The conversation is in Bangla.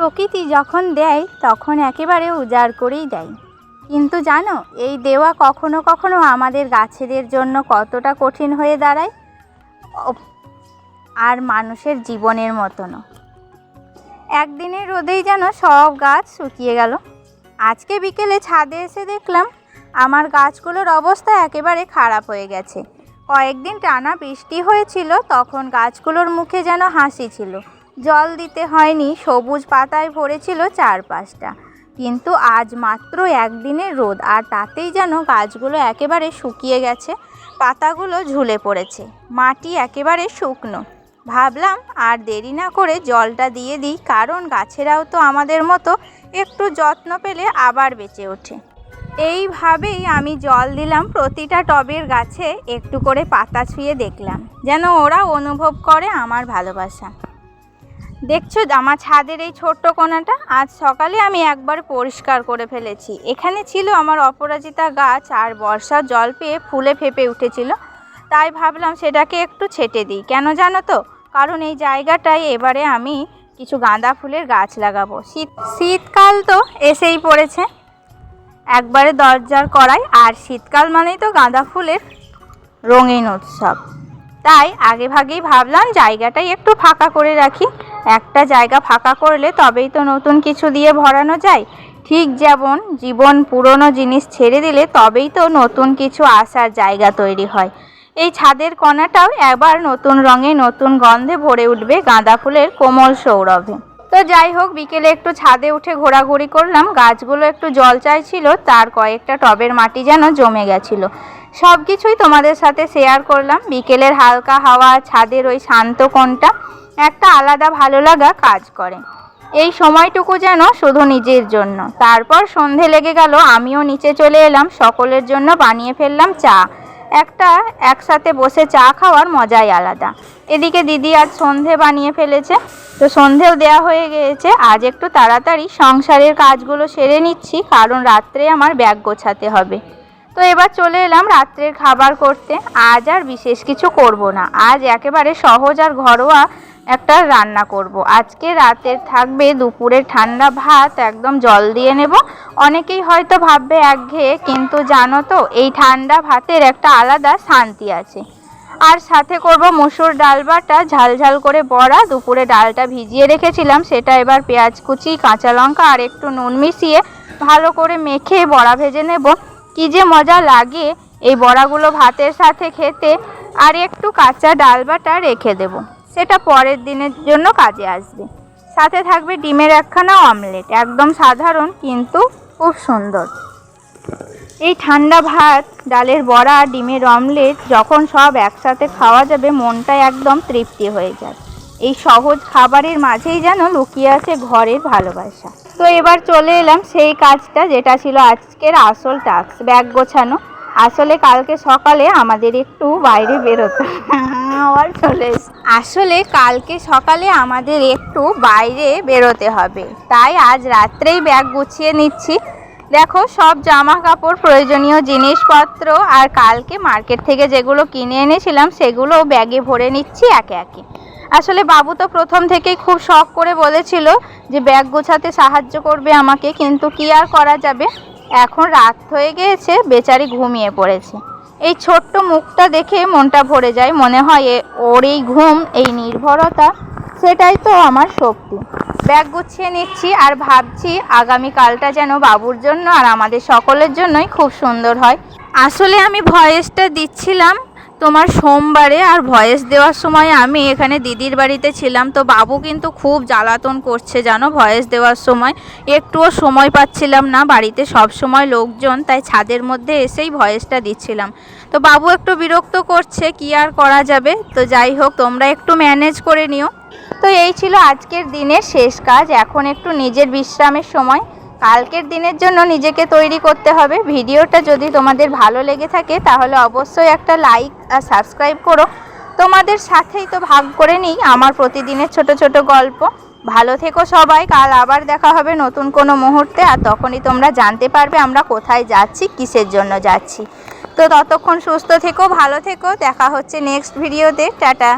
প্রকৃতি যখন দেয়, তখন একেবারে উজাড় করেই দেয়। কিন্তু জানো, এই দেওয়া কখনো কখনো আমাদের গাছেদের জন্য কতটা কঠিন হয়ে দাঁড়ায়? আর মানুষের জীবনের মতনও একদিনের রোদেই যেন সব গাছ শুকিয়ে গেল। আজকে বিকেলে ছাদে এসে দেখলাম, আমার গাছগুলোর অবস্থা একেবারে খারাপ হয়ে গেছে। কয়েকদিন টানা বৃষ্টি হয়েছিল, তখন গাছগুলোর মুখে যেন হাসি ছিল। জল দিতে হয়নি, সবুজ পাতায় ভরেছিল চারপাশটা। কিন্তু আজ মাত্র একদিনের রোদ, আর তাতেই যেন গাছগুলো একেবারে শুকিয়ে গেছে, পাতাগুলো ঝুলে পড়েছে, মাটি একেবারে শুকনো। ভাবলাম, আর দেরি না করে জলটা দিয়ে দিই, কারণ গাছেরাও তো আমাদের মতো একটু যত্ন পেলে আবার বেঁচে ওঠে। এইভাবেই আমি জল দিলাম প্রতিটা টবের গাছে, একটু করে পাতা ছুঁয়ে দেখলাম, যেন ওরা অনুভব করে আমার ভালোবাসা। দেখছ আমার ছাদের এই ছোট্ট কোণাটা আজ সকালে আমি একবার পরিষ্কার করে ফেলেছি। এখানে ছিল আমার অপরাজিতা গাছ আর বর্ষার জল পেয়ে ফুলে ফেপে উঠেছিল। তাই ভাবলাম সেটাকে একটু ছেটে দিই। কেন জানো তো? কারণ এই জায়গাটায় এবারে আমি কিছু গাঁদা ফুলের গাছ লাগাবো। শীত, শীতকাল তো এসেই পড়েছে। একবারে দরজার করাই আর শীতকাল মানেই তো গাঁদা ফুলের রঙিন উৎসব। তাই আগে ভাগেই ভাবলাম জায়গাটাই একটু ফাঁকা করে রাখি। একটা জায়গা ফাঁকা করলে তবেই তো নতুন কিছু দিয়ে ভরানো যায়। ঠিক যেমন জীবন পুরনো জিনিস ছেড়ে দিলে তবেই তো নতুন কিছু আসার জায়গা তৈরি হয়। এই ছাদের কণাটাও একবার নতুন রঙে নতুন গন্ধে ভরে উঠবে গাঁদা ফুলের কোমল সৌরভে। তো যাই হোক, বিকেলে একটু ছাদে উঠে ঘোরাঘুরি করলাম। গাছগুলো একটু জল চাইছিল, তার কয়েকটা টবের মাটি যেন জমে গেছিল। সব কিছুই তোমাদের সাথে শেয়ার করলাম। বিকেলের হালকা হাওয়া, ছাদের ওই শান্ত কোণটা। একটা আলাদা ভালো লাগা কাজ করে। এই সময়টুকু যেন শুধু নিজের জন্য। তারপর সন্ধে লেগে গেল, আমিও নিচে চলে এলাম, সকলের জন্য বানিয়ে ফেললাম চা। একটা একসাথে বসে চা খাওয়ার মজাই আলাদা। এদিকে দিদি আজ সন্ধে বানিয়ে ফেলেছে। তো সন্ধেও দেয়া হয়ে গিয়েছে। আজ একটু তাড়াতাড়ি সংসারের কাজগুলো সেরে নিচ্ছি, কারণ রাত্রে আমার ব্যাগ গোছাতে হবে। তো এবার চলে এলাম রাত্রের খাবার করতে। আজ আর বিশেষ কিছু করব না। আজ একেবারে সহজ আর ঘরোয়া একটা রান্না করব। আজকে রাতের থাকবে দুপুরের ঠান্ডা ভাত, একদম জল দিয়ে নেব। অনেকেই হয়তো ভাববে একঘেয়ে, কিন্তু জানো তো, এই ঠান্ডা ভাতের একটা আলাদা শান্তি আছে। আর সাথে করব মসুর ডাল বাটা, ঝাল ঝাল করে বড়া। দুপুরে ডালটা ভিজিয়ে রেখেছিলাম, সেটা এবার পেঁয়াজ কুচি, কাঁচা লঙ্কা, আর একটু নুন মিশিয়ে ভালো করে মেখে বড়া ভেজে নেব। কি যে মজা লাগে এই বড়াগুলো ভাতের সাথে খেতে। আর একটু কাঁচা ডাল বাটা রেখে দেব। সেটা পরের দিনের জন্য কাজে আসবে। সাথে থাকবে ডিমের একখানা অমলেট। একদম সাধারণ, কিন্তু খুব সুন্দর। এই ঠান্ডা ভাত, ডালের বড়া, ডিমের অমলেট যখন সব একসাথে খাওয়া যাবে, মনটা একদম তৃপ্তি হয়ে যায় এই সহজ খাবারের মাঝেই যেন লুকিয়ে আছে ঘরের ভালোবাসা। তো এবার চলে এলাম সেই কাজটা যেটা ছিল আজকের আসল টাস্ক ব্যাগ গোছানো। আসলে কালকে সকালে আমাদের একটু বাইরে বেরোতে আবার চলে আসলে কালকে সকালে আমাদের একটু বাইরে বেরোতে হবে। তাই আজ রাত্রেই ব্যাগ গুছিয়ে নিচ্ছি। দেখো সব জামা কাপড় প্রয়োজনীয় জিনিসপত্র আর কালকে মার্কেট থেকে যেগুলো কিনে এনেছিলাম সেগুলো ব্যাগে ভরে নিচ্ছি একে একে। আসলে বাবু তো প্রথম থেকেই খুব শখ করে বলেছিল যে ব্যাগ গোছাতে সাহায্য করবে আমাকে, কিন্তু কি আর করা যাবে? এখন রাত হয়ে গিয়েছে, বেচারি ঘুমিয়ে পড়েছে। এই ছোট্ট মুখটা দেখে মনটা ভরে যায়, মনে হয় ওর এই ঘুম, এই নির্ভরতা, সেটাই তো আমার শক্তি। ব্যাগ গুছিয়ে নিচ্ছি আর ভাবছি আগামীকালটা যেন বাবুর জন্য আর আমাদের সকলের জন্যই খুব সুন্দর হয়। আসলে আমি ভয়েসটা দিচ্ছিলাম তোমার সোমবারে আর ভয়েস দেওয়ার সময় আমি এখানে দিদির বাড়িতে ছিলাম। তো বাবু কিন্তু খুব জ্বালাতন করছে, জানো? ভয়েস দেওয়ার সময় একটুও সময় পাচ্ছিলাম না। বাড়িতে সব সময় লোকজন, তাই ছাদের মধ্যে এসেই ভয়েসটা দিচ্ছিলাম। তো বাবু একটু বিরক্ত করছে, কি আর করা যাবে? তো যাই হোক, তোমরা একটু ম্যানেজ করে নিও। তো এই ছিল আজকের দিনের শেষ কাজ। এখন একটু নিজের বিশ্রামের সময়। কালকের দিনের জন্য নিজেকে তৈরি করতে হবে। ভিডিওটা যদি তোমাদের ভালো লেগে থাকে, তাহলে অবশ্যই একটা লাইক আর সাবস্ক্রাইব করো। তোমাদের সাথেই তো ভাগ করে নিই আমার প্রতিদিনের ছোট ছোট গল্প। ভালো থেকো সবাই, কাল আবার দেখা হবে নতুন কোনো মুহূর্তে, আর তখনই তোমরা জানতে পারবে আমরা কোথায় যাচ্ছি, কিসের জন্য যাচ্ছি। তো ততক্ষণ সুস্থ থেকো, ভালো থেকো, দেখা হচ্ছে নেক্সট ভিডিওতে টাটা।